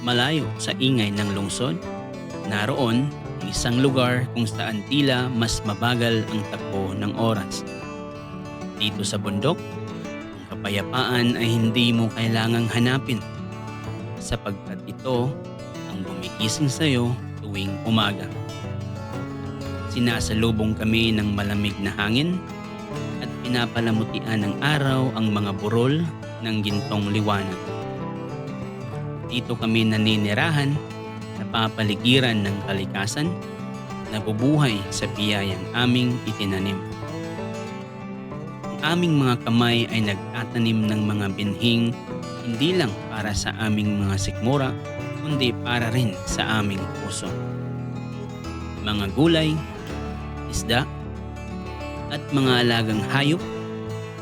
malayo sa ingay ng lungsod, naroon ang isang lugar kung saan tila mas mabagal ang takbo ng oras. Dito sa bundok, ang kapayapaan ay hindi mo kailangang hanapin sapagkat ito ang gumigising sa iyo tuwing umaga. Sinasalubong kami ng malamig na hangin at pinapalamutian ng araw ang mga burol ng gintong liwanag. Dito kami naninirahan, napapaligiran ng kalikasan, nabubuhay sa biyayang aming itinanim. Ang aming mga kamay ay nagtatanim ng mga binhing hindi lang para sa aming mga sikmura, kundi para rin sa aming puso. Mga gulay, isda, at mga alagang hayop,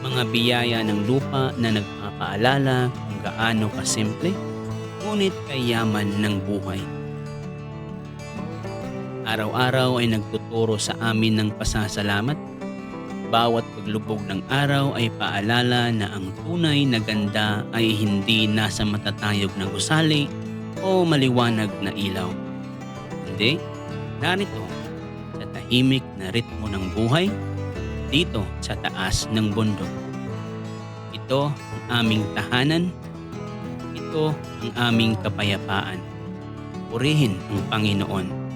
mga biyaya ng lupa na nagpapaalala kung gaano kasimple, ngunit kayaman ng buhay. Araw-araw ay nagtuturo sa amin ng pasasalamat. Bawat paglubog ng araw ay paalala na ang tunay na ganda ay hindi nasa matatayog na gusali o maliwanag na ilaw. Hindi, narito sa tahimik na ritmo ng buhay dito sa taas ng bundok. Ito ang aming tahanan. Ito ang aming kapayapaan. Purihin ang Panginoon.